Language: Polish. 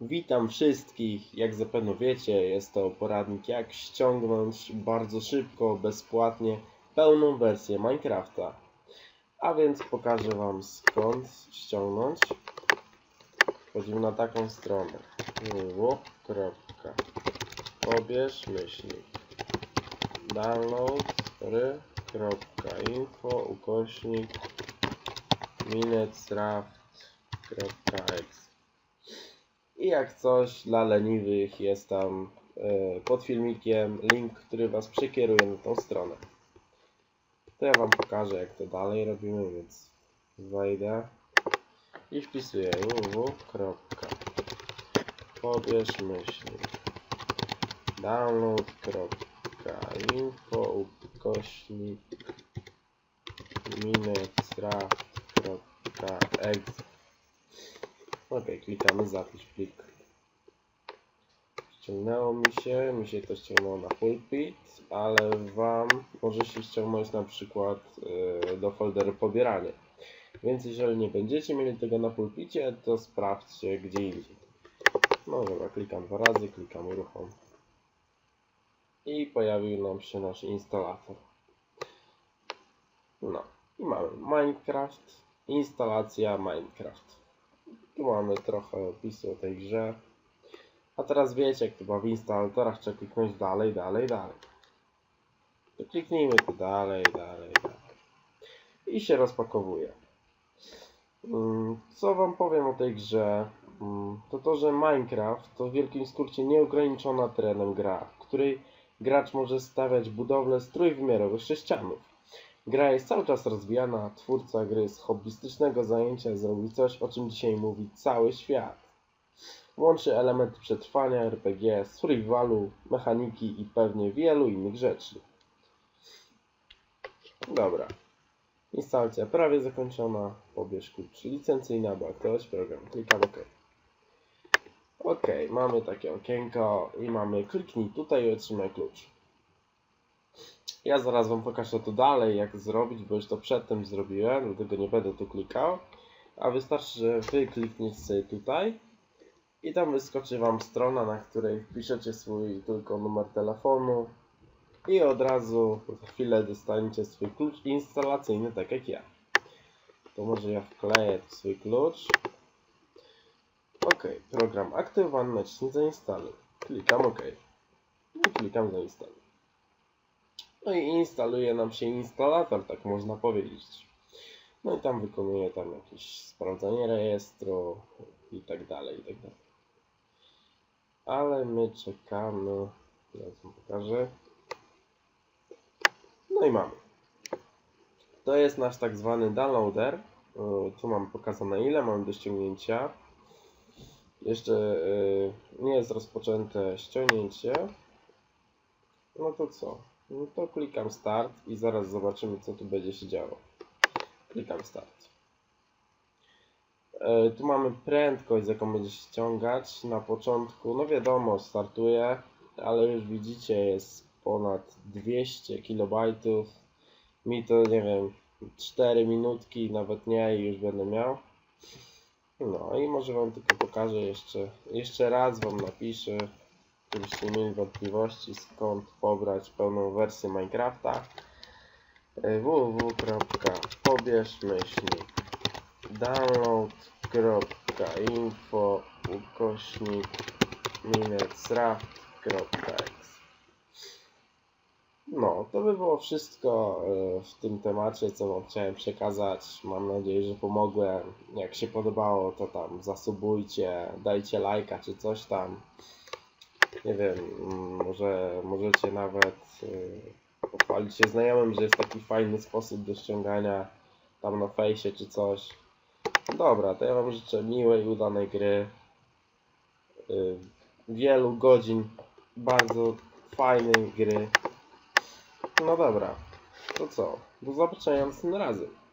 Witam wszystkich. Jak zapewne wiecie, jest to poradnik jak ściągnąć bardzo szybko, bezpłatnie pełną wersję Minecrafta. A więc pokażę Wam skąd ściągnąć. Wchodzimy na taką stronę www.pobierz myślnik download.info ukośnik minecraft.exe i jak coś dla leniwych jest tam e, pod filmikiem link, który Was przekieruje na tą stronę. To ja Wam pokażę jak to dalej robimy, więc wejdę i wpisuję www.pobierz myślnik download.info ukośnik minecraft.exe Ok, klikamy zapisz plik. Ściągnęło mi się, mi się to ściągnęło na pulpit, ale Wam może się ściągnąć na przykład yy, do folderu pobieranie. Więc jeżeli nie będziecie mieli tego na pulpicie, to sprawdźcie gdzie indziej. No dobra, klikam dwa razy, klikam uruchom. I pojawił nam się nasz instalator. No i mamy Minecraft, instalacja Minecraft. Tu mamy trochę opisu o tej grze. A teraz wiecie, jak to bywa w instalatorach, trzeba kliknąć dalej, dalej, dalej. To kliknijmy tu dalej, dalej, dalej. I się rozpakowuje. Mm, Co wam powiem o tej grze? Mm, To to, że Minecraft to w wielkim skrócie nieograniczona terenem gra, w której gracz może stawiać budowle z trójwymiarowych sześcianów. Gra jest cały czas rozwijana, twórca gry z hobbystycznego zajęcia zrobił coś, o czym dzisiaj mówi cały świat. Łączy elementy przetrwania, RPG, survivalu, mechaniki i pewnie wielu innych rzeczy. Dobra. Instalacja prawie zakończona. Pobierz klucz licencyjny, aby aktywować program. Klikam OK. OK, mamy takie okienko i mamy kliknij tutaj i otrzymaj klucz. Ja zaraz Wam pokażę to dalej, jak zrobić, bo już to przedtem zrobiłem, dlatego nie będę tu klikał. A wystarczy, że Wy klikniecie tutaj i tam wyskoczy Wam strona, na której wpiszecie swój tylko numer telefonu i od razu za chwilę dostaniecie swój klucz instalacyjny, tak jak ja. To może ja wkleję swój klucz. OK, program aktywowany, naciśnij zainstaluj. Klikam OK. I klikam zainstaluj. No i instaluje nam się instalator, tak można powiedzieć. No i tam wykonuje tam jakieś sprawdzenie rejestru i tak dalej, i tak dalej. Ale my czekamy. Teraz wam pokażę. No i mamy. To jest nasz tak zwany downloader. Yy, Tu mam pokazane ile mam do ściągnięcia. Jeszcze yy, nie jest rozpoczęte ściągnięcie. No to co? No to klikam start i zaraz zobaczymy co tu będzie się działo. Klikam start. E, tu mamy prędkość z jaką będzie się ściągać. Na początku, no wiadomo, startuje, ale już widzicie jest ponad 200 KB. Mi to nie wiem, 4 minutki, nawet nie i już będę miał. No i może Wam tylko pokażę jeszcze, jeszcze raz Wam napiszę gdybyście mieli wątpliwości skąd pobrać pełną wersję Minecrafta e, www.pobierz myślnik download.info ukośnik No, to by było wszystko e, w tym temacie, co Wam chciałem przekazać. Mam nadzieję, że pomogłem. Jak się podobało, to tam zasubujcie, dajcie lajka czy coś tam nie wiem, może możecie nawet yy, pochwalić się znajomym, że jest taki fajny sposób do ściągania tam na fejsie czy coś. Dobra, to ja Wam życzę miłej, udanej gry. Yy, wielu godzin bardzo fajnej gry. No dobra, to co? Do zobaczenia następnym razem.